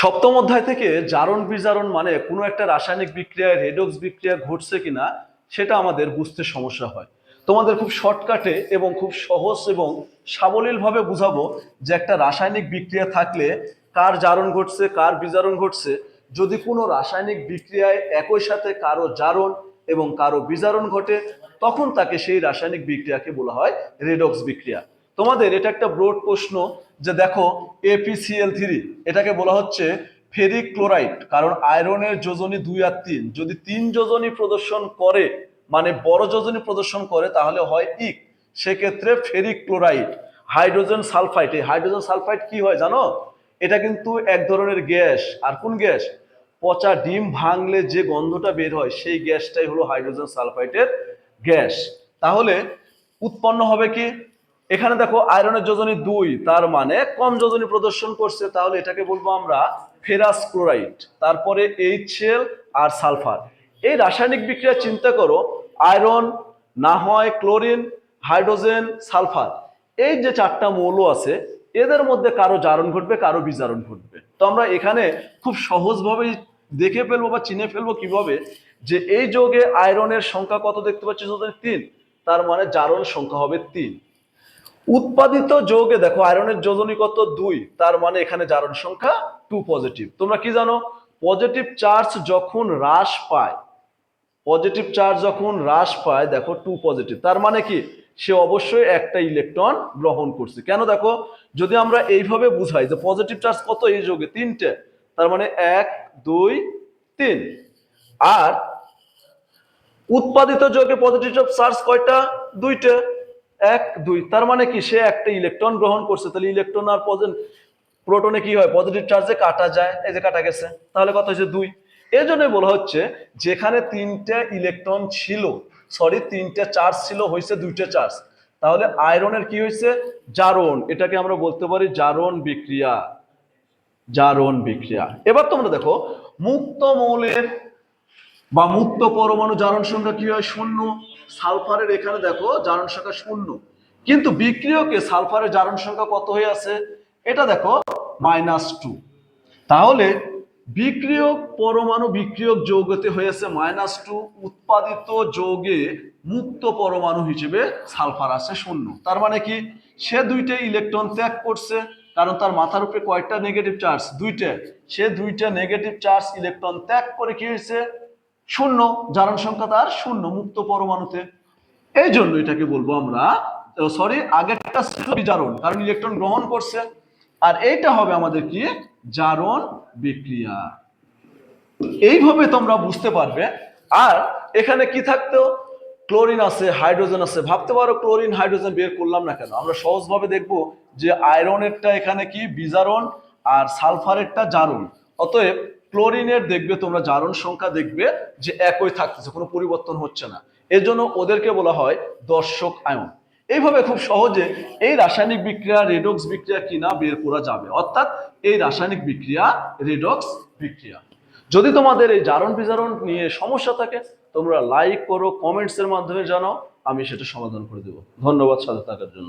সপ্তম অধ্যায় থেকে জারণ বিজারণ মানে কোনো একটা রাসায়নিক বিক্রিয়ায় রেডক্স বিক্রিয়া ঘটছে কিনা, সেটা আমাদের বুঝতে সমস্যা হয়। তোমাদের খুব শর্টকাটে এবং খুব সহজ এবং সাবলীলভাবে বুঝাবো যে একটা রাসায়নিক বিক্রিয়া থাকলে কার জারণ ঘটছে, কার বিজারণ ঘটছে। যদি কোনো রাসায়নিক বিক্রিয়ায় একই সাথে কারও জারণ এবং কারও বিজারণ ঘটে, তখন তাকে সেই রাসায়নিক বিক্রিয়াকে বলা হয় রেডক্স বিক্রিয়া। তোমাদের এটা একটা ব্রড প্রশ্ন যে দেখো এপিসিএল থ্রি এটাকে বলা হচ্ছে ফেরিক ক্লোরাইড কারণ আয়রনের যোজনী দুই আর তিন। যদি তিন যোজনী প্রদর্শন করে মানে বড় যোজনী প্রদর্শন করে, তাহলে হয় ইক। সেক্ষেত্রে ফেরিক ক্লোরাইড হাইড্রোজেন সালফাইড এই হাইড্রোজেন সালফাইড কি হয় জানো? এটা কিন্তু এক ধরনের গ্যাস। আর কোন গ্যাস? পচা ডিম ভাঙলে যে গন্ধটা বের হয়, সেই গ্যাসটাই হলো হাইড্রোজেন সালফাইডের গ্যাস। তাহলে উৎপন্ন হবে কি? এখানে দেখো, আয়রনের যোজনী দুই, তার মানে কম যোজনী প্রদর্শন করছে, তাহলে এটাকে বলব আমরা ফেরাস ক্লোরাইড তারপরে এইচএল আর সালফার। এই রাসায়নিক বিক্রিয়া চিন্তা করো, আয়রন না হয় ক্লোরিন, হাইড্রোজেন, সালফার। এই যে চারটা মৌল আছে, এদের মধ্যে কারও জারণ ঘটবে, কারও বিজারণ ঘটবে। তো আমরা এখানে খুব সহজভাবেই দেখে ফেলব বা চিনে ফেলব কীভাবে যে এই যোগে আয়রনের সংখ্যা কত দেখতে পাচ্ছি? তিন, তার মানে জারণ সংখ্যা হবে তিন। উৎপাদিত যৌগে দেখো, আয়রনের যোজনী কত দুই, তার মানে এখানে জারণ সংখ্যা টু পজিটিভ তোমরা কি জানো? পজিটিভ চার্জ যখন হ্রাস পায় পজিটিভ চার্জ যখন হ্রাস পায়, দেখো টু পজিটিভ তার মানে কি? সে অবশ্যই একটা ইলেকট্রন গ্রহণ করছে। কেন দেখো? যদি আমরা এইভাবে বুঝাই যে পজিটিভ চার্জ কত এই যোগে? তিনটে। তার মানে এক, দুই, তিন। আর উৎপাদিত যোগে পজিটিভ চার্জ কয়টা? দুইটা। এক, দুই, তার মানে কি সে একটা ইলেকট্রন গ্রহণ করছে, তাহলে ইলেকট্রন আর পজেন প্রোটনে কি হয়? পজিটিভ চার্জে কাটা যায়। এই যে কাটা গেছে। তাহলে কথা হচ্ছে দুই। এই জন্য বলা হচ্ছে, যেখানে তিনটে ইলেকট্রন ছিল সরি তিনটে চার্জ ছিল হয়েছে দুইটা চার্জ তাহলে আয়রনের কি হয়েছে জারণ। এটাকে আমরা বলতে পারি জারণ বিক্রিয়া। জারণ বিক্রিয়া। এবার তোমরা দেখো, মুক্ত মৌলের বা মুক্ত পরমাণু জারণ সংখ্যা কি হয়? শূন্য। সালফারের এখানে দেখো জারণ সংখ্যা শূন্য। কিন্তু বিক্রিয়কে সালফারের জারণ সংখ্যা কত হয়ে আছে? এটা দেখো মাইনাস টু তাহলে বিক্রিয়ক পরমাণু বিক্রিয়ক যৌগতে হয়েছে মাইনাস টু উৎপাদিত যৌগে মুক্ত পরমাণু হিসেবে সালফার আছে শূন্য। তার মানে কি? সে দুইটা ইলেকট্রন ত্যাগ করছে, কারণ তার মাথার উপরে কয়েকটা নেগেটিভ চার্জ দুইটা। সে দুইটা নেগেটিভ চার্জ ইলেকট্রন ত্যাগ করে কি হয়েছে? শূন্য, জারণ সংখ্যা তার শূন্য, মুক্ত পরমাণুতে। এই জন্য এটাকে বলব আমরা সরি আগেরটা ছিল বিজারণ, কারণ ইলেকট্রন গ্রহণ করছে। আর এইটা হবে আমাদের কি? জারণ বিক্রিয়া। এইভাবে তোমরা বুঝতে পারবে। আর এখানে কি থাকতো? ক্লোরিন আছে, হাইড্রোজেন আছে। ভাবতে পারো ক্লোরিন, হাইড্রোজেন বের করলাম না কেন? আমরা সহজভাবে দেখব যে আয়রনেরটা এখানে কি? বিজারণ, আর সালফারেরটা জারণ। অতএব ক্লোরিনের দেখবে, তোমরা জারণ সংখ্যা দেখবে যে একই থাকতেছে, কোনো পরিবর্তন হচ্ছে না। এজন্য ওদেরকে বলা হয় দর্শক আয়ন। এইভাবে খুব সহজে এই রাসায়নিক বিক্রিয়া রেডক্স বিক্রিয়া কিনা বের করা যাবে। অর্থাৎ এই রাসায়নিক বিক্রিয়া রেডক্স বিক্রিয়া। যদি তোমাদের এই জারণ বিজারণ নিয়ে সমস্যা থাকে, তোমরা লাইক করো কমেন্টসের মাধ্যমে জানাও, আমি সেটা সমাধান করে দেবো। ধন্যবাদ সাথে থাকার জন্য।